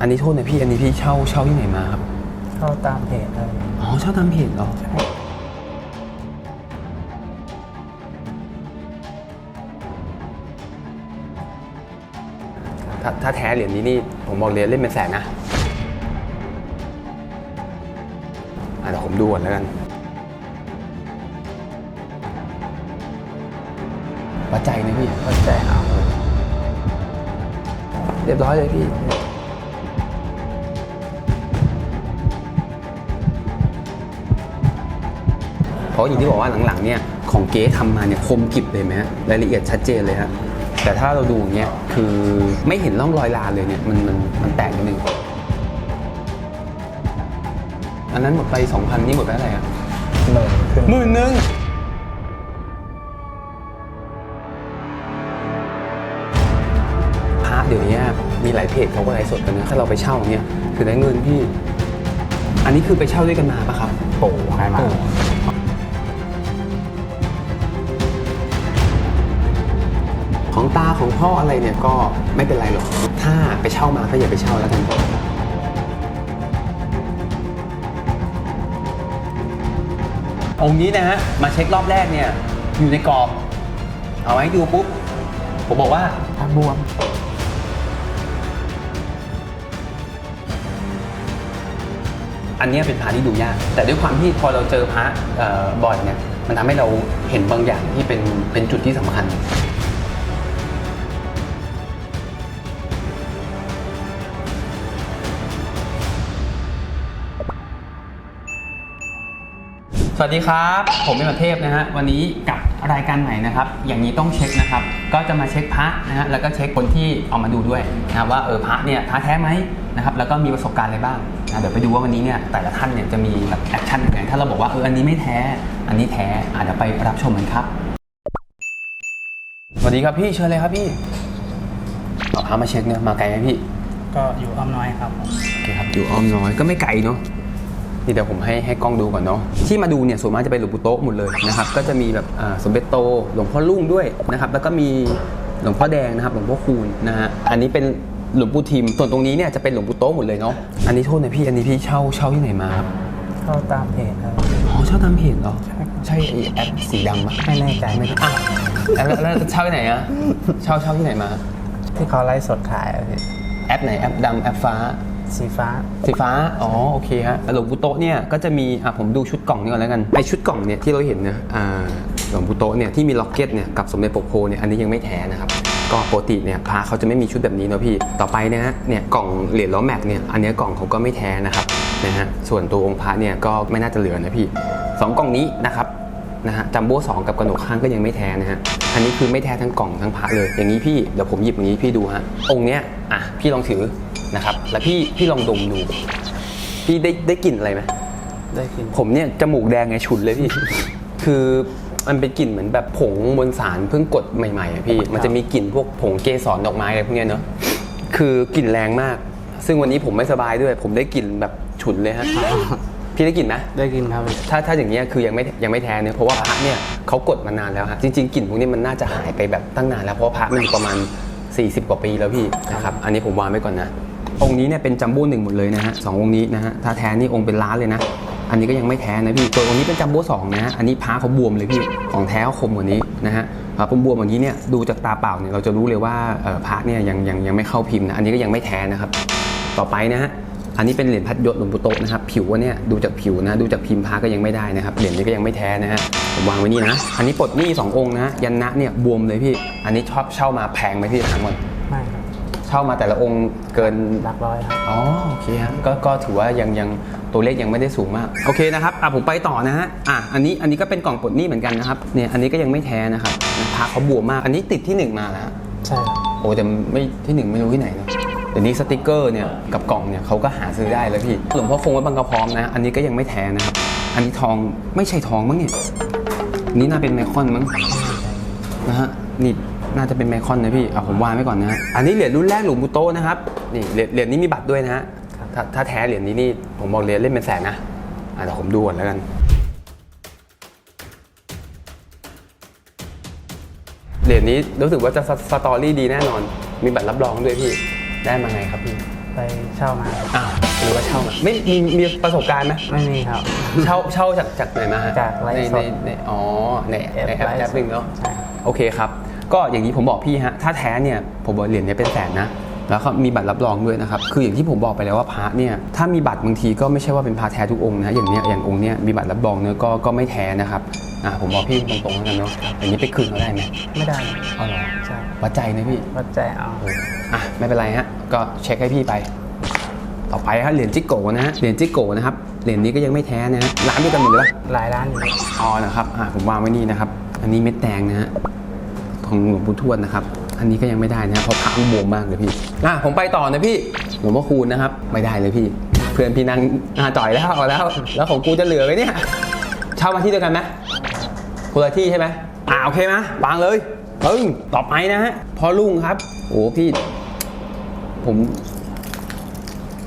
อันนี้โทษนะพี่ อันนี้พี่เช่าเช่าที่ไหนมาครับ เข้าตามเพจเลย อ๋อเช่าตามเพจเหรอ ถ้าถ้าแท้เหรียญนี้นี่ผมบอกเหรียญเล่นเป็นแสนนะอะเดี๋ยวผมดูก่อนแล้วกัน วัดใจนะพี่เข้าใจเอาเรียบร้อยเลยพี่ ราะอย่างที่บอกว่าหลังๆเนี่ยของเก๊ทำมาเนี่ยคมกริบเลยไหมฮะรายละเอียดชัดเจนเลยฮะแต่ถ้าเราดูอย่างเงี้ยคือไม่เห็นร่องรอยลาเลยเนี่ยมันมันมันแตกนิดนึงอันนั้นหมดไป 2,000 นี่หมดไปอะไรอะหมื่นขึ้นหมื่นหนึ่งพระเดี๋ยวนี้มีหลายเพจเขาก็ไลฟ์สดกันนะถ้าเราไปเช่าเนี่ยคือได้เงินพี่ อันนี้คือไปเช่าด้วยกันมาปะครับปู่ให้มา ของตาของพ่ออะไรเนี่ยก็ไม่เป็นไรหรอก ถ้าไปเช่ามาก็อย่าไปเช่าแล้วกันองค์นี้นะฮะมาเช็ครอบแรกเนี่ยอยู่ในกรอบ เอาไว้ดูปุ๊บ ผมบอกว่าถ้าบวมอันเนี้ยเป็นพระที่ดูยาก แต่ด้วยความที่พอเราเจอพระเอ่อบ่อยเนี่ย มันทำให้เราเห็นบางอย่างที่เป็นเป็นจุดที่สำคัญ สวัสดีครับ ผมเป็นประเทพนะฮะวันนี้กับรายการใหม่นะครับ อย่างนี้ต้องเช็คนะครับ ก็จะมาเช็คพระนะฮะแล้วก็เช็คคนที่เอามาดูด้วยนะครับว่าเออพระเนี่ยพระแท้ไหมนะครับแล้วก็มีประสบการณ์อะไรบ้างนะเดี๋ยวไปดูว่าวันนี้เนี่ยแต่ละท่านเนี่ยจะมีแบบแอคชั่นยังไงถ้าเราบอกว่าเอออันนี้ไม่แท้ อันนี้แท้อาจจะเดี๋ยวไปรับชมกันครับสวัสดีครับพี่เชิญเลยครับพี่เอาพระมาเช็คเนี่ยมาไกลไหมพี่ ก็อยู่อ้อมน้อยครับโอเคครับอยู่อ้อมน้อยก็ไม่ไกลเนาะ นี่เดี๋ยวผมให้ให้กล้องดูก่อนเนาะที่มาดูเนี่ยส่วนมากจะเป็นหลวงปู่โต๊ะหมดเลยนะครับก็จะมีแบบอ่าสมเด็จโตหลวงพ่อลุ่งด้วยนะครับแล้วก็มีหลวงพ่อแดงนะครับหลวงพ่อคูณนะฮะอันนี้เป็นหลวงปู่ทิมส่วนตรงนี้เนี่ยจะเป็นหลวงปู่โต๊ะหมดเลยเนาะอันนี้โทษนะพี่อันนี้พี่เช่าเช่าที่ไหนมาครับเข้าตามเพจเลยอ๋อเช่าตามเพจเหรอใช่ครับใช่ไอ้แอปสีดำปะไม่แน่ใจไม่อะแล้วแล้วแล้วเช่าที่ไหนอะเช่าเช่าที่ไหนมา ที่เขาไลฟ์สดขายอะพี่แอปไหนแอปดำแอปฟ้า สีฟ้า สีฟ้า อ๋อ โอเคฮะหลวงปู่โตะเนี่ยก็จะมี อะผมดูชุดกล่องนี่ก่อนแล้วกัน ไอชุดกล่องเนี่ยที่เราเห็นนะอ่าหลวงปู่โตะเนี่ยที่มีล็อกเก็ตเนี่ยกับสมเด็จปกโพเนี่ยอันนี้ยังไม่แท้นะครับ ก็ปกติเนี่ยพระเขาจะไม่มีชุดแบบนี้เนาะพี่ ต่อไปนะฮะ เนี่ยกล่องเหรียญล้อแม็กเนี่ยอันนี้กล่องเขาก็ไม่แท้นะครับ นะฮะ ส่วนตัวองค์พระเนี่ยก็ไม่น่าจะเหลือนะพี่สองกล่องนี้นะครับนะฮะจัมโบ้สองกับกระหนกข้างก็ยังไม่แท้นะฮะ อันนี้คือไม่แท้ทั้งกล่องทั้งพระเลย อย่างนี้พี่เดี๋ยวผมหยิบอย่างนี้พี่ดูฮะ องค์เนี้ยอะพี่ลองถือ นะครับ แล้วพี่พี่ลองดมดู พี่ได้ได้กลิ่นอะไรไหมได้กินผมเนี่ยจมูกแดงไงฉุนเลยพี่ คือมันเป็นกลิ่นเหมือนแบบผงบนสารเพิ่งกดใหม่ๆอะพี่ มันจะมีกลิ่นพวกผงเกสรดอกไม้อะไรพวกเนี้ยเนอะคือกลิ่นแรงมาก ซึ่งวันนี้ผมไม่สบายด้วย ผมได้กลิ่นแบบฉุนเลยฮะ พี่ได้กลิ่นไหมได้กินครับพี่ถ้าถ้าอย่างเงี้ยคือยังไม่ยังไม่แท้เนื้อะเพราะว่าพระเนี่ยเขากดมานานแล้วฮะจริงๆกลิ่นพวกนี้มันน่าจะหายไปแบบตั้งนานแล้วเพราะว่าพระมันอยู่ประมาณ 40 กว่าปีแล้วพี่นะครับอันนี้ผมวางไว้ก่อนนะ องค์นี้เนี่ยเป็นจัมโบ้หนึ่งหมดเลยนะฮะสององค์นี้นะฮะถ้าแท้นี่องค์เป็นล้านเลยนะ อันนี้ก็ยังไม่แท้นะพี่ส่วองค์นี้เป็นจัมโบ้สองนะฮะอันนี้พระเขาบวมเลยพี่ของแท้เขาคมกว่านี้นะฮะพระบวมอย่างนี้เนี่ยดูจากตาเปล่าเนี่ยเราจะรู้เลยว่าพระเนี่ยยังยังยังไม่เข้าพิมพ์นะอันนี้ก็ยังไม่แท้นะครับต่อไปนะฮะอันนี้เป็นเหรียญพัดยศหลวงปู่โตนะครับผิวเนี่ยดูจากผิวนะดูจากพิมพ์พระก็ยังไม่ได้นะครับเหรียญนี้ก็ยังไม่แท้นะฮะผมวางไว้นี่นะ อันนี้ปลดหนี้สององค์นะยันนะเนี่ยบวมเลยพี่ อันนี้ชอบเช่ามาแพงไหมพี่ถามก่อนไม่ครับ เช่ามาแต่ละองค์เกินหลักร้อยครับอ๋อโอเคฮะก็ก็ถือว่ายังยังตัวเลขยังไม่ได้สูงมากโอเคนะครับอะผมไปต่อนะฮะอะอันนี้อันนี้ก็เป็นกล่องปลดหนี้เหมือนกันนะครับเนี่ยอันนี้ก็ยังไม่แท้นะครับพระเขาบวมมากอันนี้ติดที่หนึ่งมาแล้วใช่ครับโอ้แต่ไม่ที่หนึ่งไม่รู้ที่ไหนนะเดี๋ยวนี้สติกเกอร์เนี่ยกับกล่องเนี่ยเขาก็หาซื้อได้แล้วพี่หลวงพ่อคงวัดบางกระพร้อมนะอันนี้ก็ยังไม่แท้นะครับอันนี้ทองไม่ใช่ทองมั้งเนี่ยอันนี้น่าเป็นไมคอนมั้งนะฮะนี่ น่าจะเป็นไมคอนนะพี่เอาผมวางไว้ก่อนนะฮะอันนี้เหรียญรุ่นแรกหลวงปู่โตะนะครับนี่เหรียญเหรียญนี้มีบัตรด้วยนะฮะถ้าถ้าแท้เหรียญนี้นี่ผมบอกเหรียญเล่นเป็นแสนนะอะเดี๋ยวผมดูก่อนแล้วกัน เหรียญนี้รู้สึกว่าจะสสตอรี่ดีแน่นอน มีบัตรรับรองด้วยพี่ได้มาไงครับพี่ไปไปเช่ามาอ่าหรือว่าเช่ามาไม่มีมีประสบการณ์ไหมไม่มีครับ เช่าเช่าจากจากไหนมาฮะจากไลฟ์ในสในดในอ๋อในในแอปไลฟ์แอปหนึ่งเนาะใช่ครับโอเคครับ ก็อย่างนี้ผมบอกพี่ฮะถ้าแท้เนี่ยผมบอกเหรียญเนี้เป็นแสนนะแล้วก็มีบัตรรับรองด้วยนะครับ คืออย่างที่ผมบอกไปแล้วว่าพระเนี่ยถ้ามีบัตรบางทีก็ไม่ใช่ว่าเป็นพระแท้ทุกองค์นะอย่างเนี้ยอย่างองค์เนี้ยมีบัตรรับรองเนื้อะก็ก็ไม่แท้นะครับอ่าผมบอกพี่ตรงๆแล้วกันเนาะอย่างนี้ไปคืนเขาได้ไหมไม่ได้เอาเหรอใช่วัดใจนะพี่วัดใจเอาอะไม่เป็นไรฮะก็เช็คให้พี่ไป ต่อไปฮะเหรียญจิกโกนะฮะเหรียญจิกโกนะครับเหรียญนี้ก็ยังไม่แท้นะฮะร้านเดียวกันหมดเลยปะหลายร้านอยู่อ๋อนะครับอ่าผมวางไว้นี่นะครับอันนี้เม็ดแดงนะฮะ ของหลวงปู่ทวดนะครับ อันนี้ก็ยังไม่ได้นะเพราะพระมันบวมมากเลยพี่อะผมไปต่อนะพี่หลวงพ่อคูณนะครับไม่ได้เลยพี่ เพื่อนพี่นั่งอ่าจ่อยแล้วเอาแล้ว แล้วของกูจะเหลือไหมเนี่ยเช่ามาที่เดียวกันไหมคนละที่ใช่ไหมอ่าโอเคไหมวางเลยปึ้งต่อไปนะฮะพอลุงครับโอ้พี่ ผม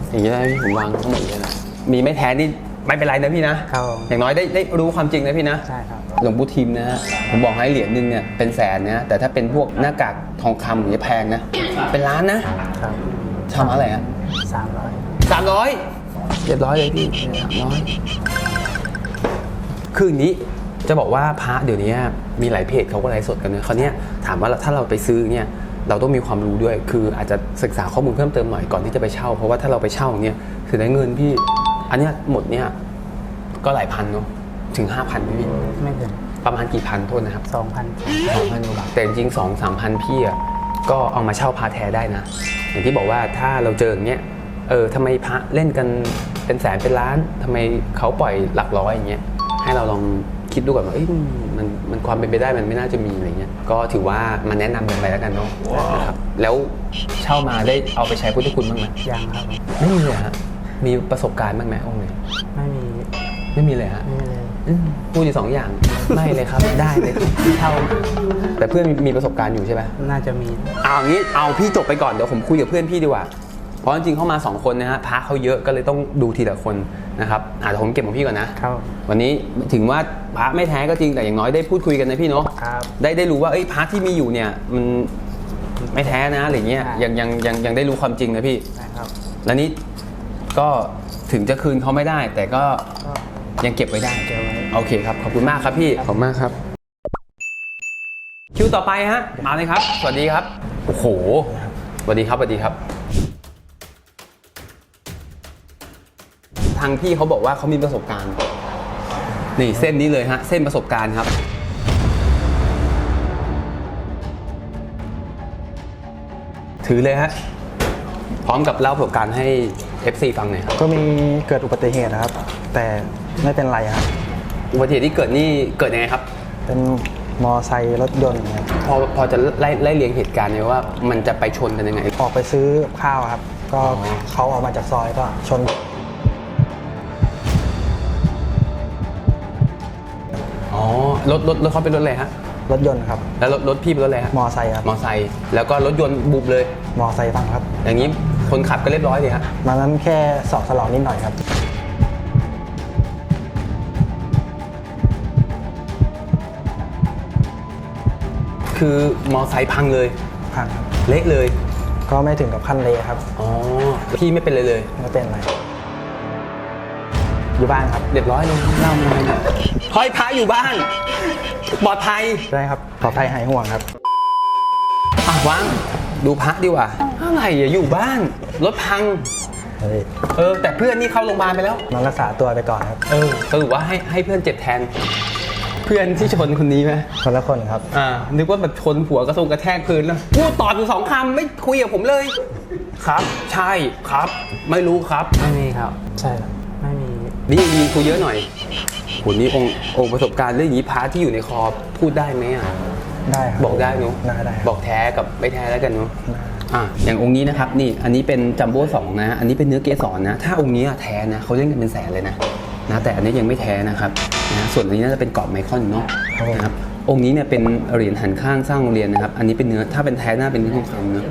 อย่างนี้ได้ผมวางทั้งหมดเลยนะมีไม่แท้นี่ ไม่เป็นไรนะพี่นะ ครับผมอย่างน้อยได้ได้รู้ความจริงนะพี่นะ ใช่ครับ หลวงปู่ทิมนะฮะ ผมบอกให้เหรียญหนึ่งเนี่ยเป็นแสนนะ แต่ถ้าเป็นพวกหน้ากากทองคำอย่างนี้ยแพงนะ เป็นล้านนะครับทำอะไรฮะสามร้อยสามร้อยเรียบร้อยเลยพี่สามร้อยคืออย่างนี้จะบอกว่าพระเดี๋ยวนี้มีหลายเพจเขาก็ไลฟ์สดกันเนอะเขาวเนี้ยถามว่าถ้าเราไปซื้อเนี่ยเราต้องมีความรู้ด้วย คืออาจจะศึกษาข้อมูลเพิ่มเติมหน่อยก่อนที่จะไปเช่า เพราะว่าถ้าเราไปเช่าเนี่ยคือได้เงินพี่ อันเนี้ยหมดเนี่ยก็หลายพันเนาะถึงห้าพันพี่ไม่ถึงประมาณกี่พันโทษนะครับสองพันสองพันกว่าบาทแต่จริงสองสามพันพี่อะก็เอามาเช่าพระแท้ได้นะ อย่างที่บอกว่าถ้าเราเจออย่างเงี้ยเออทำไมพระเล่นกันเป็นแสนเป็นล้านทำไมเขาปล่อยหลักร้อยอย่างเงี้ยให้เราลองคิดดูก่อนว่าเอ้ยมันมันความเป็นไปได้มันไม่น่าจะมีอะไรเงี้ยก็ถือว่ามาแนะนำกันไปแล้วกันเนาะนะครับแล้วเช่ามาได้เอาไปใช้พุทธคุณบ้างไหมยังครับผมไม่มีเลยฮะ มีประสบการณ์บ้างไหมองค์ไหนไม่มีไม่มีเลยฮะไม่มีเลยอืมพูดอยู่สองอย่าง ไม่เลยครับ ได้เลยเช่ามาแต่เพื่อนมีมีประสบการณ์อยู่ใช่ไหม น่าจะมีเอางี้เอาพี่จบไปก่อนเดี๋ยวผมคุยกับเพื่อนพี่ดีกว่า เพราะจริงๆเข้ามา 2 คนนะฮะพระเขาเยอะก็เลยต้องดูทีละคนนะครับอาจจะเดี๋ยวผมเก็บของพี่ก่อนนะ ครับ วันนี้ถึงว่าพระไม่แท้ก็จริงแต่อย่างน้อยได้พูดคุยกันนะพี่เนาะครับ ได้ได้รู้ว่าเอ้ยพระที่มีอยู่เนี่ยมันไม่แท้นะอะไรเงี้ยใช่ยังยังยังยังได้รู้ความจริงนะพี่ นะครับ แล้วนี้ ก็ถึงจะคืนเขาไม่ได้ แต่ก็ก็ยังเก็บไว้ได้ เก็บไว้ โอเคครับ ขอบคุณมากครับพี่ ขอบคุณมากครับ คิวต่อไปฮะ มาเลยครับ สวัสดีครับ โอ้โห สวัสดีครับ สวัสดีครับ ทางพี่เขาบอกว่าเขามีประสบการณ์ นี่เส้นนี้เลยฮะ เส้นประสบการณ์ครับถือเลยฮะ พร้อมกับเล่าประสบการณ์ให้ FC ฟังหน่อยครับก็มีเกิดอุบัติเหตุนะครับ แต่ไม่เป็นไรครับ อุบัติเหตุที่เกิดนี่เกิดยังไงครับ เป็นมอไซค์รถยนต์ครับพอพอจะไล่ไล่เรียงเหตุการณ์เลยว่ามันจะไปชนกันยังไง ออกไปซื้อข้าวครับ ก็อ๋อเขาออกมาจากซอยก็ชน อ๋อรถรถรถเขาเป็นรถอะไรฮะ รถยนต์ครับ แล้วรถรถพี่เป็นรถอะไรฮะมอไซค์ครับมอไซค์แล้วก็รถยนต์บุบเลย มอไซค์พังครับ อย่างนี้ คนขับก็เรียบร้อยเลยฮะมานั้นแค่สอบสลองนิดหน่อยครับ คือมอไซค์พังเลย พังครับ เละเลย ก็ไม่ถึงกับขั้นเละครับ อ๋อ พี่ไม่เป็นเลยเลย ไม่เป็นไร อยู่บ้านครับ เรียบร้อยเลยเล่ามาเนี่ยห้อยพระอยู่บ้านปลอดภัย ได้ครับปลอดภัยหายห่วงครับ อะวางดูพระดีกว่า อะไรอะอยู่บ้าน รถพัง เฮ้ยเออ แต่เพื่อนนี่เข้าโรงพยาบาลไปแล้ว นอนรักษาตัวไปก่อนครับ เออสรุปว่าให้ให้เพื่อนเจ็บแทน เพื่อนที่ชนคนนี้ไหมคนละคนครับ อ่า นึกว่าแบบชนหัวกระทรงกระแทกพื้นแล้วพูดตอบอยู่สองคำไม่คุยกับผมเลย ครับ ใช่ครับ ไม่รู้ครับ ไม่มีครับ ใช่ครับ ไม่มี นี่ยังมีคุยเยอะหน่อยโหนี่องค์องค์ประสบการณ์เรื่องอย่างนี้พระที่อยู่ในคอพูดได้ไหมอะ ได้ครับ บอกได้เนาะได้ได้ครับ บอกแท้กับไม่แท้แล้วกันเนาะ อะอย่างองค์นี้นะครับนี่อันนี้เป็นจัมโบ้สองนะอันนี้เป็นเนื้อเกสรนะ ถ้าองค์นี้อะแท้นะเขาเล่นกันเป็นแสนเลยนะนะแต่อันนี้ยังไม่แท้นะครับนะส่วนอันนี้น่าจะเป็นกรอบไมคอนเนาะครับผม นะครับองค์นี้เนี่ยเป็นเหรียญหันข้างสร้างโรงเรียนนะครับอันนี้เป็นเนื้อถ้าเป็นแท้หน้าเป็นเนื้อทองคำเนอะ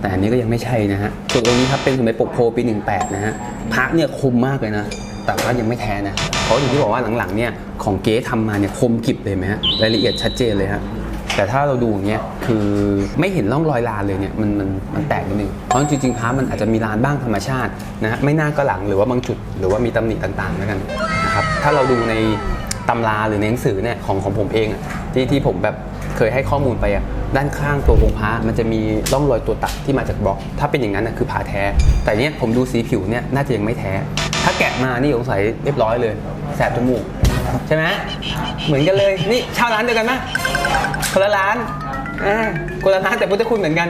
แต่อันนี้ก็ยังไม่ใช่นะฮะส่วนองค์นี้ครับเป็นสมัยปกโพปี 18นะฮะพระเนี่ยคมมากเลยนะแต่ว่ายังไม่แท้นะเพราะอย่างที่บอกว่าหลังๆเนี่ยของเก๊ทำมาเนี่ยคมกริบเลยไหมฮะรายละเอียดชัดเจนเลยฮะ แต่ถ้าเราดูอย่างเงี้ยคือไม่เห็นร่องรอยลานเลยเนี่ยมันมันมันแตกนิดนึงเพราะจริงๆพระมันอาจจะมีลานบ้างธรรมชาตินะฮะไม่หน้าก็หลังหรือว่าบางจุด หรือว่ามีตำหนิต่างๆแล้วกันนะครับถ้าเราดูในตำราหรือในหนังสือเนี่ยของของผมเองอะที่ที่ผมแบบเคยให้ข้อมูลไปอะด้านข้างตัวองค์พระมันจะมีร่องรอยตัวตัดที่มาจากบล็อก ถ้าเป็นอย่างนั้นนะคือพระแท้ แต่เนี้ยผมดูสีผิวเนี่ยน่าจะยังไม่แท้ ถ้าแกะมานี่สงสัยเรียบร้อยเลย แสบจมูก ใช่ไหมเหมือนกันเลยนี่เช่าร้านเดียวกันไหมคนละร้านอ่าคนละร้านแต่พุทธคุณเหมือนกัน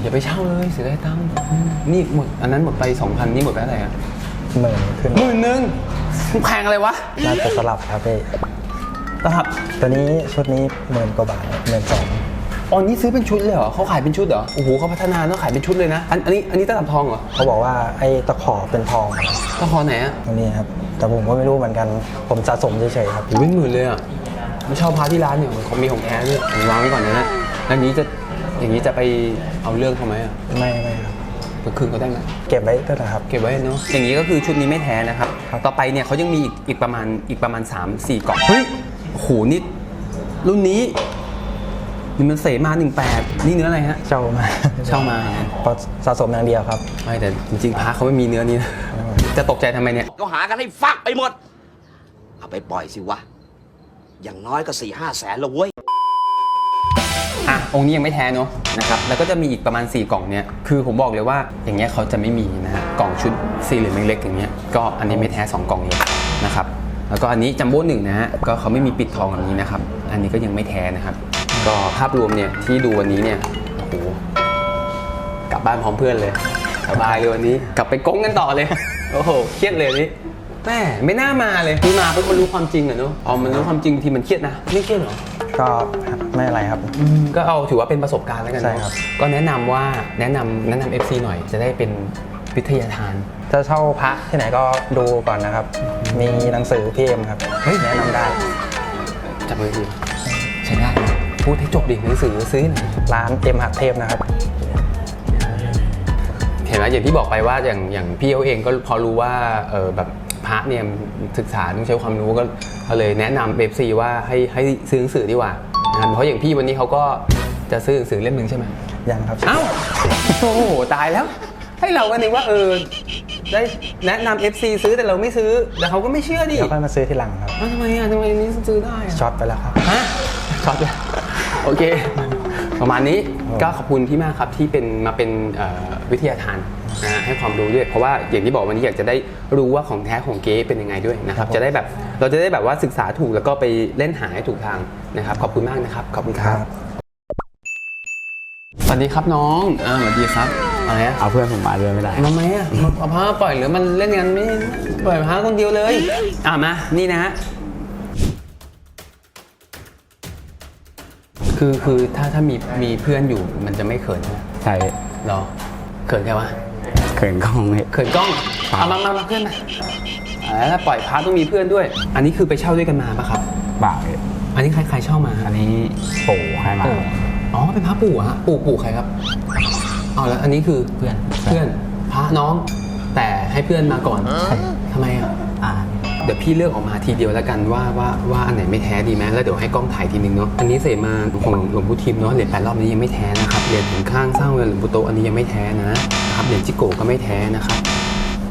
อย่าไปเช่าเลยเสียดายตังค์อืมนี่หมดอันนั้นหมดไป2,000นี่หมดไปเท่าไหร่อะหมื่นขึ้นหมื่นหนึ่งมันแพงอะไรวะน่าจะสลับครับพี่ตลับตัวนี้ชุดนี้หมื่นกว่าบาทหมื่นสอง อ๋อนี่ซื้อเป็นชุดเลยเหรอเขาขายเป็นชุดเหรอโอ้โหเขาพัฒนาเนาะขายเป็นชุดเลยนะอันอันนี้อันนี้ตลับทองเหรอเขาบอกว่าไอ้ตะขอเป็นทองตะคอไหนอะตรงนี้ครับ แต่ผมก็ไม่รู้เหมือนกัน ผมสะสมเฉยๆครับโอ้ยหมื่นเลยอะไม่เช่าพาที่ร้านเนี่ยของมีของแท้ด้วยผมวางไว้ก่อนนะฮะอันนี้จะอย่างนี้จะไปเอาเรื่องเขาไหมอะไม่ไม่ครับไปคืนเขาได้ไหม เก็บไว้ด้วยนะครับ เก็บไว้เนาะ อย่างนี้ก็คือชุดนี้ไม่แท้นะครับ ครับ ต่อไปเนี่ยเขายังมีอีกอีกประมาณอีกประมาณ 3 4กล่อง เฮ้ย โอ้โห นี่รุ่นนี้ นี่มันเสมา18 นี่เนื้ออะไรฮะ เช่ามาเช่ามาเพราะสะสมอย่างเดียวครับ ไม่แต่จริงๆพระเขาไม่มีเนื้อนี้นะ จะตกใจทำไมเนี่ย ก็หากันให้ฟักไปหมด เอาไปปล่อยสิวะ อย่างน้อยก็สี่ห้าแสนละเว้ย อะ องค์นี้ยังไม่แท้เนาะนะครับ แล้วก็จะมีอีกประมาณ 4 กล่องเนี่ย คือผมบอกเลยว่าอย่างเงี้ยเขาจะไม่มีนะฮะ กล่องชุดสี่เหลี่ยมเล็กๆอย่างเงี้ย ก็อันนี้ไม่แท้ 2 กล่องเลยนะครับ แล้วก็อันนี้จัมโบ้หนึ่งนะฮะ ก็เขาไม่มีปิดทองแบบนี้นะครับ อันนี้ก็ยังไม่แท้นะครับ ก็ภาพรวมเนี่ยที่ดูวันนี้เนี่ยโอ้โหกลับบ้านพร้อมเพื่อนเลยสบายเลยวันนี้กลับไปก้งกันต่อเลย โอ้โหเครียดเลยวันนี้แม่ไม่น่ามาเลยคือมาเพิ่งมารู้ความจริงอะเนาะอ๋อมันรู้ความจริงทีมันเครียดนะไม่เครียดเหรอก็ไม่อะไรครับ ก็เอาถือว่าเป็นประสบการณ์แล้วกันใช่เนอะครับ ก็แนะนำว่าแนะนำแนะนำ FC หน่อยจะได้เป็นวิทยาทาน จะเช่าพระที่ไหนก็ดูก่อนนะครับ มีหนังสือพี่เอ็มครับเฮ้ยแนะนำได้จับมือดีใช้ได้นะ พูดให้จบดิหนังสือซื้อหน่อยร้านเอ็มหักเทพนะครับ เห็นไหมอย่างที่บอกไปว่าอย่างอย่างพี่เขาเองก็พอรู้ว่าเออแบบพระเนี่ยศึกษาต้องใช้ความรู้ก็ก็เลยแนะนำ FC ว่าให้ให้ซื้อหนังสือดีกว่านะครับเพราะอย่างพี่วันนี้เขาก็จะซื้อหนังสือเล่มหนึ่งใช่ไหมยังครับเอ้าโอ้โหตายแล้ว ให้เรากันนึกว่าเออได้แนะนำ FC ซื้อแต่เราไม่ซื้อแต่เขาก็ไม่เชื่อดิเดี๋ยวค่อยมาซื้อทีหลังครับอ้าวทำไมอะทำไมอันนี้ซื้อได้อะช็อตไปแล้วครับฮะช็อตเลย โอเค ประมาณนี้ก็ขอบคุณพี่มากครับที่เป็นมาเป็นเอ่อวิทยาทานนะฮะให้ความรู้ด้วย เพราะว่าอย่างที่บอกวันนี้อยากจะได้รู้ว่าของแท้ของเก๊เป็นยังไงด้วยนะครับ จะได้แบบเราจะได้แบบว่าศึกษาถูกแล้วก็ไปเล่นหาให้ถูกทางนะครับขอบคุณมากนะครับขอบคุณครับ สวัสดีครับน้องอ่าสวัสดีครับอะไรอะ เอาเพื่อนผมมาด้วยไม่ได้ ทำไมอะมาเอาพาปล่อยหรือมันเล่นกันไม่ปล่อยพาคนเดียวเลย อะมา นี่นะฮะ คือคือถ้าถ้ามีมีเพื่อนอยู่มันจะไม่เขินใช่ไหมใช่หรอเขินแค่วะเขินกล้องเลยเขินกล้องเอามามามาเพื่อนมาอ่าถ้าปล่อยพาต้องมีเพื่อนด้วย อันนี้คือไปเช่าด้วยกันมาปะครับบ่าวเลยอันนี้ใครใครเช่ามา อันนี้ปู่ให้มาปู่อ๋อเป็นพระปู่อะฮะปู่ปู่ใครครับเอาแล้วอันนี้คือเพื่อนเพื่อนพระน้อง แต่ให้เพื่อนมาก่อนทำไมอะอ่า เดี๋ยวพี่เลือกออกมาทีเดียวแล้วกันว่าว่าว่าอันไหนไม่แท้ดีไหมแล้วเดี๋ยวให้กล้องถ่ายทีนึงเนาะอันนี้เสมาของหลวงปู่ทิมเนาะเหรียญแปดรอบนี้ยังไม่แท้นะครับเหรียญถึงข้างสร้างเวลหลวงปู่โตอันนี้ยังไม่แท้นะนะครับเหรียญจิโกะก็ไม่แท้นะครับ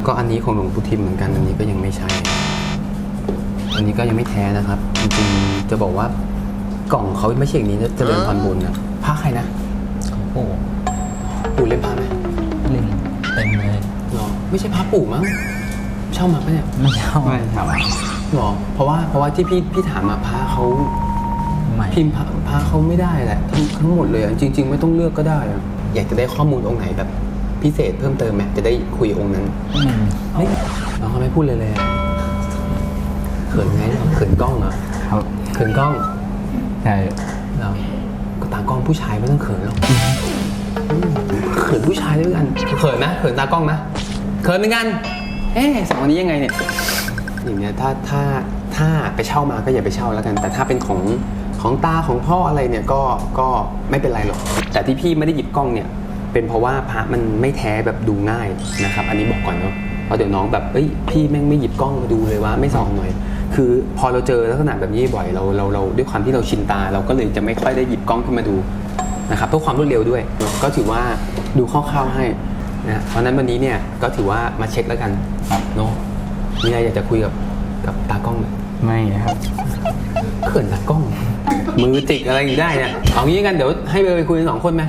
ก็อันนี้ของหลวงปู่ทิมเหมือนกันอันนี้ก็ยังไม่ใช่อันนี้ก็ยังไม่แท้นะครับ จริงๆจะบอกว่ากล่องเขาไม่ใช่อย่างนี้นะเจริญพรบุญนะผ้าใครนะปู่ปู่เล่นผ้าไหมลิงเต็มเลยหรอไม่ใช่ผ้าปู่มั้ง เช่ามาปะเนี่ยไม่เช่าไม่เช่าหรอเพราะว่าเพราะว่าที่พี่พี่ถามมาผ้าเขาไม่พิมพ์พระพระเขาไม่ได้แหละทั้งทั้งหมดเลยอะจริง ๆ ไม่ต้องเลือกก็ได้อะอยากจะได้ข้อมูลองค์ไหนแบบพิเศษเพิ่มเติมไหมจะได้คุยองค์นั้นอืมเฮ้ยน้องเขาไม่พูดเลยเลยอะเขินไงเหรอเขินกล้องเหรอครับเขินกล้องใช่เราก็ตากล้องผู้ชายไม่ต้องเขินหรอกอืมเขินผู้ชายด้วยกันเขินนะเขินตากล้องนะเขินเหมือนกัน เอ๊ะสองคนนี้ยังไงเนี่ยอย่างเงี้ยถ้าถ้าถ้าไปเช่ามาก็อย่าไปเช่าแล้วกัน แต่ถ้าเป็นของของตาของพ่ออะไรเนี่ยก็ก็ไม่เป็นไรหรอก แต่ที่พี่ไม่ได้หยิบกล้องเนี่ย เป็นเพราะว่าพระมันไม่แท้แบบดูง่ายนะครับ อันนี้บอกก่อนเนาะเพราะเดี๋ยวน้องแบบเอ้ยพี่แม่งไม่หยิบกล้องมาดูเลยว่าไม่ส่องหน่อยคือพอเราเจอลักษณะแบบนี้บ่อยเราเราเราด้วยความที่เราชินตา เราก็เลยจะไม่ค่อยได้หยิบกล้องขึ้นมาดูนะครับเพื่อความรวดเร็วด้วย ก็ถือว่าดูคร่าวๆให้ นะเพราะฉะนั้นวันนี้เนี่ยก็ถือว่ามาเช็คแล้วกันเนาะมีอะไรอยากจะคุยกับกับตากล้องไหมไม่ครับเขินตากล้อง มือจิกอะไรอยู่ได้เนี่ยเอางี้กันเดี๋ยวให้เบลไปคุยกันสองคนไหม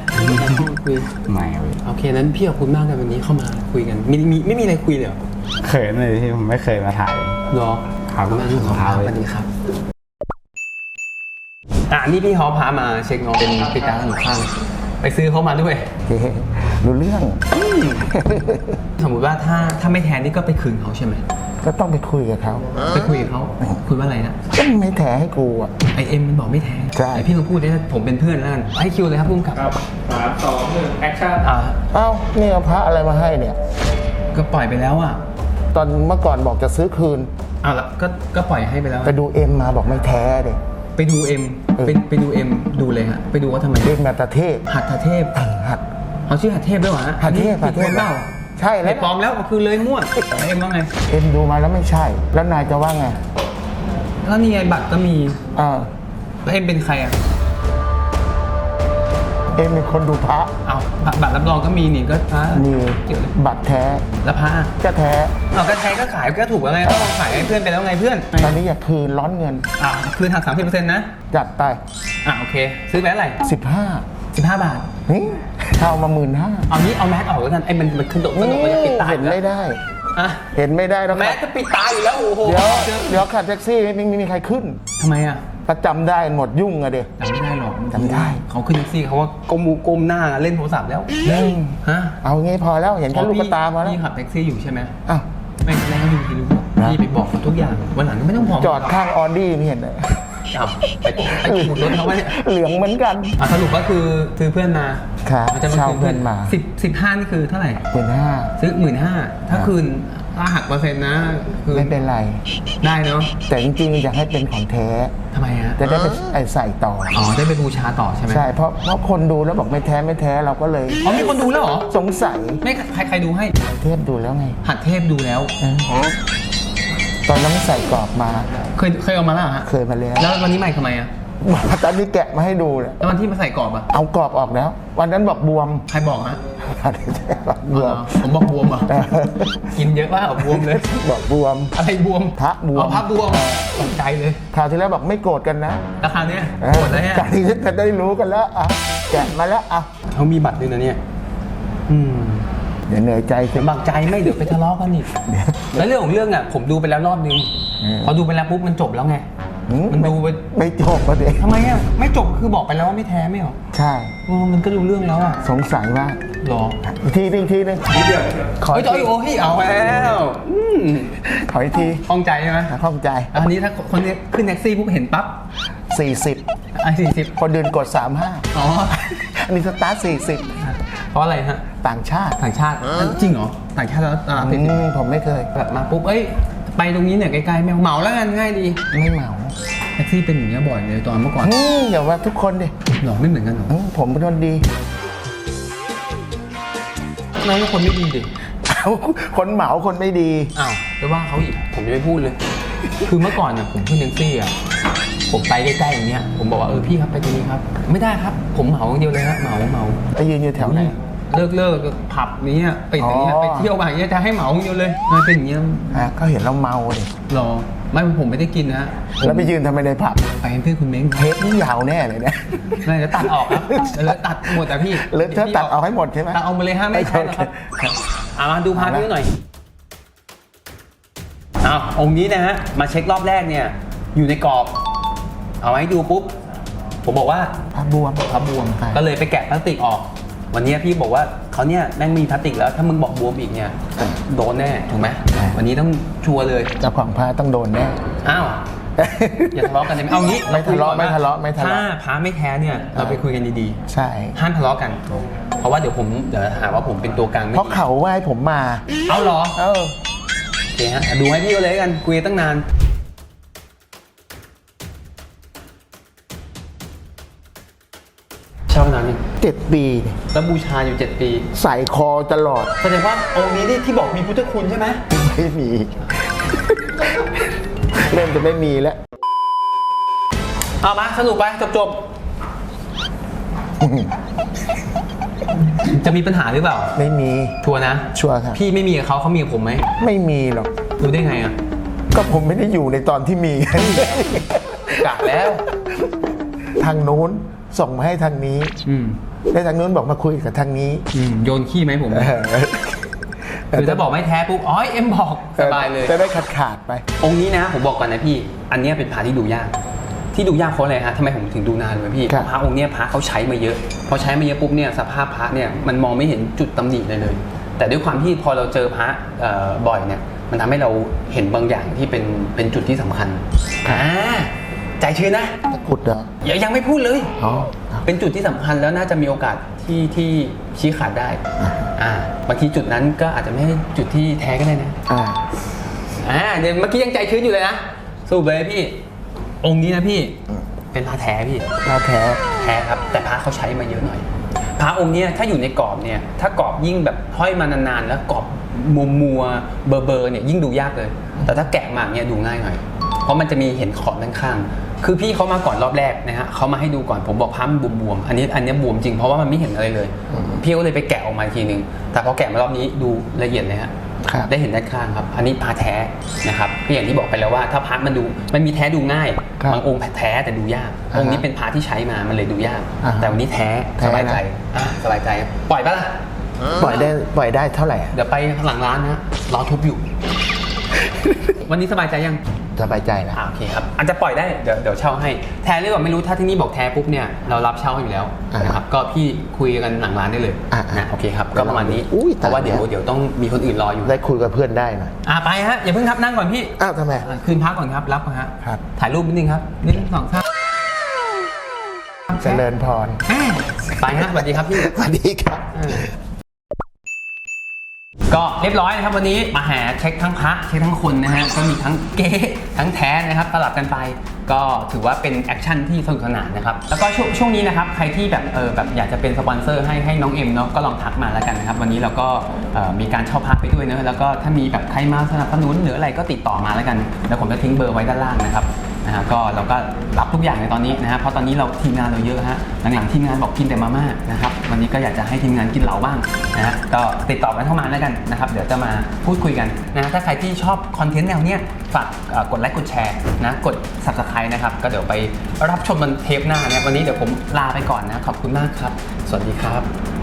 คุยไม่ครับพี่โอเคนั้นพี่ขอบคุณมากกันวันนี้เข้ามาคุยกันมีมีไม่มีอะไรคุยเลยเหรอเขินเลยที่ผมไม่เคยมาถ่ายเหรอครับขอบคุณมากที่ขอครับสวัสดีครับอ่านี่พี่เขาพามาเช็คน้องเป็นปิดตาหนึ่งข้างไปซื้อเขามาด้วย รู้เรื่อง สมมติว่าถ้าถ้าไม่แทนนี่ก็ไปคืนเขาใช่ไหมก็ต้องไปคุยกับเขา ไปคุยกับเขาคุยว่าอะไรนะก็ไม่แถให้กูอะไอเอ็มมันบอกไม่แทนใช่ไอพี่ลองพูดได้ผมเป็นเพื่อนแล้วกันให้คิวเลยครับพุ่มกับครับสามสองหนึ่งแอคชั่นอ่าเอ้านี่เอาพระอะไรมาให้เนี่ย ก็ปล่อยไปแล้วอะ ตอนเมื่อก่อนบอกจะซื้อคืนอ่าแล้วก็ก็ปล่อยให้ไปแล้วไปดูเอ็มมาบอกไม่แท้เด็ไปดูเอ็มเออไปไปดูเอ็มดูเลยฮะไปดูว่าทำไมเอ็มนาตาเทพหัตถเทพเออหัด เขาชื่อหัตถเทพด้วยเหรอฮะหัตถเทพผิดคนเปล่าใช่แล้วไอ้ปลอมแล้วก็คือเลยมั่วเอ็มว่าไงเอ็มดูมาแล้วไม่ใช่ แล้วนายจะว่าไงแล้วนี่ไงบัตรก็มีอ่าแล้วเอ็มเป็นใครอะเอ็มเป็นคนดูพระเอาบัตรรับรองก็มีนี่ก็พระมีเกี่ยวเลยบัตรแท้แล้วพระอะก็แท้เอาก็แท้ก็ขายก็ถูกแล้วไงก็ขายให้เพื่อนไปแล้วไงเพื่อนตอนนี้อยากคืนร้อนเงินอ่าคืนหักสามสิบเปอร์เซ็นต์นะจัดไปอ่าโอเค ซื้อไปเท่าไหร่15สิบห้าบาทนี่ เช่ามาหมื่นห้าเอานี้เอาแมสออกแล้วกันไอ้มันมันขึ้นโดดขึ้นโดดมันจะปิดตาเห็นอยู่ไม่แล้วได้อะเห็นไม่ได้แล้วแมครัสบจะปิดตาอยู่แล้วโอ้โหเดี๋ยวจอเดี๋ยวขับแท็กซี่ไม่ไม่มีใครขึ้นทำไมอะประจำได้หมดยุ่งอะเด็กจำไม่ได้หรอกจำได้เขาขึ้นแท็กซี่เขาว่าก้มมูก้มหน้าเล่นโทรศัพท์แล้วฮะเอางี้พอแล้วเห็นแค่ลูกตามาแล้วพี่ขับแท็กซี่อยู่ใช่ไหมอ้าวไม่ไม่ให้ดูที่รู้นะพี่ไปบอกเขาทุกอย่างวันหลังก็ไม่ต้องบอกจอดข้างออดี้ไม่เห็นเลย จับไปไปขูดรถเขาไว้เนี่ยเหลืองเหมือนกันอะสรุปก็คือซื้อเพื่อนมาครับมันจะเช่าเพื่อนมาสิบสิบห้านี่คือเท่าไหร่ หมื่นห้าซื้อหมื่นห้าถ้าคืนถ้าหักเปอร์เซ็นต์นะคือไม่เป็นไร ได้เนาะแต่จริงๆอยากให้เป็นของแท้ทำไมฮะจะได้ไปไอใส่ต่อ อ๋อได้ไปบูชาต่อใช่ไหมใช่ เพราะเพราะคนดูแล้วบอกไม่แท้ไม่แท้เราก็เลยอ๋อมีคนดูแล้วเหรอสงสัยไม่ใครใครดูให้เทพดูแล้วไงหัดเทพดูแล้ว เออ ตอนนั้นใส่กรอบมา เคยเคยเอามาแล้วเหรอฮะเคยมาแล้วแล้ววันนี้ใหม่ทำไมอะตอนนี้แกะมาให้ดูเนี่ยแล้ววันที่มาใส่กรอบอะเอากรอบออกแล้ว วันนั้นบอกบวมใครบอกฮะบวอ๋มอผมบอกบวมอะเออกินเยอะว่าบวมเลยบอกบวม อะไรบวมพระบวมอ๋อพระบวมตกใจเลยคราวที่แล้วบอกไม่โกรธกันนะราคราวเนี้ยเออหมดแล้วเนี่ยจากนี้จะได้รู้กันแล้วอะแกะมาแล้วอะเขามีบัตรด้วยนะเนี่ยอืม เดี๋ยวเหนื่อยใจเดี๋ขึ้ยนวบางใจไม่เดี๋ยวไปทะเลาะกันอีกแล้วเรื่องของเรื่องอะผมดูไปแล้วรอบนึงเออพอดูไปแล้วปุ๊บมันจบแล้วไง หืมมันดูไปไม่จบประเด็นทำไมอะไม่จบคือบอกไปแล้วว่าไม่แท้ไม่เหรอใช่โอ้มันก็รู้เรื่องแล้วอะสงสัยมากหรออีกทีนึงอีกทีนึงขอเฮ้อียกจอยทีโอ้ยเอาแล้วอืมขออีกทีคล่องใจใช่ไหมข้องใจ อันนี้ถ้าคนเนี้ยขึ้นแท็กซี่ปุ๊บเห็นปั๊บ40 ไอ้สี่สิบคนเดินกดอ๋อ35อันนี้สตาร์ทเพราะอะไรฮะ40 ต่างชาติ ต่างชาติจริงเหรอต่างชาติแล้วอ่าอืมผมไม่เคย แบบมาปุ๊บเอ้ยไปตรงนี้เนี่ยใกล้ๆแมวเหมาแล้วกันง่ายดีไม่เหมาแท็กซี่เป็นอย่างเงี้ยบ่อยเลยตอนเมื่อก่อนอืมอย่าว่าทุกคนดิหรอไม่เหมือนกันเหรออืมผมเป็นคนดีนายก็คนไม่ดีดิเอาคนเหมาคนไม่ดีอ้าวไปว่าเขาอีกผมจะไม่พูดเลย คือเมื่อก่อนน่ะผมขึ้นแท็กซี่อะผมไปใกล้ๆอย่างเงี้ยผมบอกว่าเออพี่ครับไปตรงนี้ครับ ไม่ได้ครับ ผมเหมาอย่างเดียวเลยฮะเหมาเหมาไปยืนอยู่แถวไหน เลิกเลิกผับนี้ยปิดอย่างเงี้ยอ๋อไปเที่ยวแบบอย่างเงี้ยจะให้เหมาอย่างเดียวเลยมันเป็นอย่างเงี้ยอะก็เห็นเราเมาดิหรอไม่ผมไม่ได้กินนะฮะแล้วไปยืนทำไมในผับไปเป็นเพื่อนคุณเม้งเทปนี่ยาวแน่เลยเนี่ยน่าจะตัดออกครับแล้วตัดหมดแต่พี่หรือถ้าตัดเอาให้หมดใช่ไหมตัดเอามาเลยฮะไม่ใช่นะครับเอามาดูพาร์ทนี้หน่อยอ้าวองค์นี้นะฮะมาเช็ครอบแรกเนี่ยอยู่ในกรอบ เอาไว้ดูปุ๊บผมบอกว่าพระบวมพระบวมใช่ก็เลยไปแกะพลาสติกออก วันนี้พี่บอกว่าเขาเนี่ยแม่งมีพลาสติกแล้ว ถ้ามึงบอกบวมอีกเนี่ยโดนแน่ถูกไหมวันนี้ต้องชัวร์เลยเจ้าของพระต้องโดนแน่อ้าวอย่าทะเลาะกันเลยเอางี้ไม่ทะเลาะรคุยก่อนว่ไม่ทะเลาะไม่ทะเลาะถ้าพระไม่แท้เนี่ยเราไปคุยกันดีใช่ๆห้ามทะเลาะกัน เพราะว่าเดี๋ยวผมเดี๋ยวหาว่าผมเป็นตัวกลางไม่เพราะดีเขาว่าให้ผมมา เอาเหรอเออโอเคฮะดูให้พี่ก็เลยกันคุยกันตั้งนาน เช่านานยังเจ็ดปีเนี่ยแล้วบูชาอยู่ 7 ปี ใส่คอตลอด แสดงว่าองค์นี้ที่ที่บอกมีพุทธคุณใช่ไหมไม่มี เริ่มจะไม่มีแล้ว เอามาสนุกไปจบจบจะมีปัญหาหรือเปล่า ไม่มี ชัวร์นะ ชัวร์ครับ พี่ไม่มีกับเขาเขามีกับผมไหมไม่มีหรอก รู้ได้ไงอะก็ผมไม่ได้อยู่ในตอนที่มี กะแล้ว ทางนู้น ส่งมาให้ทางนี้อืมแล้วทางนู้นบอกมาคุยกับทางนี้อืมโยนขี้ไหมผมเออคือถ้าบอกไม่แท้ปุ๊บอ๋อเอ็มบอกสบายเลยจะได้ขาดขาดๆไป องค์นี้นะผมบอกก่อนนะพี่ อันเนี้ยเป็นพระที่ดูยาก ที่ดูยากเพราะอะไรฮะทำไมผมถึงดูนานเลยพี่ครับพระองค์เนี้ยพระเขาใช้มาเยอะพอใช้มาเยอะปุ๊บเนี่ยสภาพพระเนี่ยมันมองไม่เห็นจุดตำหนิเลยเลย แต่ด้วยความที่พอเราเจอพระเอ่อบ่อยเนี่ยมันทำให้เราเห็นบางอย่างที่เป็นเป็นจุดที่สำคัญอ่า ใจชื้นนะตะกรุดเหรอยังยังไม่พูดเลย อ๋อครับเป็นจุดที่สำคัญแล้วน่าจะมีโอกาสที่ที่ชี้ขาดได้ อ่าบางทีจุดนั้นก็อาจจะไม่ใช่จุดที่แท้ก็ได้นะ อ่า อ่าเดี๋ยวเมื่อกี้ยังใจชื้นอยู่เลยนะสรุปเลยพี่ องค์นี้นะพี่ เป็นพระแท้พี่หน้าแท้ แท้ครับ แต่พระเขาใช้มาเยอะหน่อย พระองค์เนี้ยถ้าอยู่ในกรอบเนี่ย ถ้ากรอบยิ่งแบบห้อยมานานๆ แล้วกรอบมัวมัวๆเบอร์เบอร์ๆเนี่ยยิ่งดูยากเลย แต่ถ้าแกะมาเนี่ยดูง่ายหน่อย เพราะมันจะมีเห็นขอบด้านข้าง คือพี่เขามาก่อนรอบแรกนะฮะเขามาให้ดูก่อนผมบอกพระมันบวมๆอันนี้อันเนี้ยบวมจริงเพราะว่ามันไม่เห็นอะไรเลย พี่ก็เลยไปแกะออกมาอีกทีนึง แต่พอแกะมารอบนี้ดูละเอียดเลยฮะครับได้เห็นด้านข้างครับ อันนี้พาแท้นะครับก็อย่างที่บอกไปแล้วว่าถ้าพัดมันดูมันมีแท้ดูง่ายครับบางองค์แท้แต่ดูยากอ่าฮะองค์นี้เป็นพาที่ใช้มามันเลยดูยากอ่าฮะแต่วันนี้แท้แท้สบายใจนะอะสบายใจปล่อยปะล่ะปล่อยได้ปล่อยได้เท่าไหร่อะเดี๋ยวไปหลังร้านนะรอทุบอยู่ วันนี้สบายใจยัง สบายใจแล้วอ่าโอเคครับอาจจะปล่อยได้เดี๋ยวเดี๋ยวเช่าให้แท้หรือเปล่าไม่รู้ถ้าที่นี่บอกแท้ปุ๊บเนี่ยเรารับเช่าอยู่แล้วอ่านนะครับก็พี่คุยกันหลังร้านได้เลยอ่าอ่านะโอเคครับก็ประมาณนี้อุ้ยเพราะว่าตายแล้วเดี๋ยวเดี๋ยวต้องมีคนอื่นรออยู่ได้คุยกับเพื่อนได้หน่อยอ่าไปฮะอย่าเพิ่งครับนั่งก่อนพี่อ้าวทำไม อ่าคืนพักก่อนครับรับก่อนฮะครับ ถ่ายรูปนิดนึงครับหนึ่งสองสามเจริญพร อ่าไปฮะสวัสดีครับพี่ สวัสดีครับ ก็เรียบร้อยนะครับวันนี้มาหาเช็คทั้งพระเช็คทั้งคนนะฮะก็มีทั้งเก๊ทั้งแท้นะครับสลับกันไป ก็ถือว่าเป็นแอคชั่นที่สนุกสนานนะครับแล้วก็ช่วงช่วงนี้นะครับใครที่แบบเออแบบอยากจะเป็นสปอนเซอร์ให้ให้น้องเอ็มเนาะก็ลองทักมาแล้วกันนะครับวันนี้เราก็เอ่อมีการเช่าพักไปด้วยเนอะแล้วก็ถ้ามีแบบใครมาสนับสนุนหรืออะไรก็ติดต่อมาแล้วกันแล้วผมจะทิ้งเบอร์ไว้ด้านล่างนะครับ นะฮะก็เราก็รับทุกอย่างในตอนนี้นะฮะเพราะตอนนี้เราทีมงานเราเยอะฮะหลังๆทีมงานบอกกินแต่มาม่านะครับวันนี้ก็อยากจะให้ทีมงานกินเหลาบ้างนะฮะก็ติดต่อกันเข้ามาแล้วกันนะครับเดี๋ยวจะมาพูดคุยกันนะถ้าใครที่ชอบคอนเทนต์แนวเนี้ยฝากกดไลค์กดแชร์นะกด subscribe นะครับก็เดี๋ยวไปรับชมมันเทปหน้านะวันนี้เดี๋ยวผมลาไปก่อนนะขอบคุณมากครับ สวัสดีครับ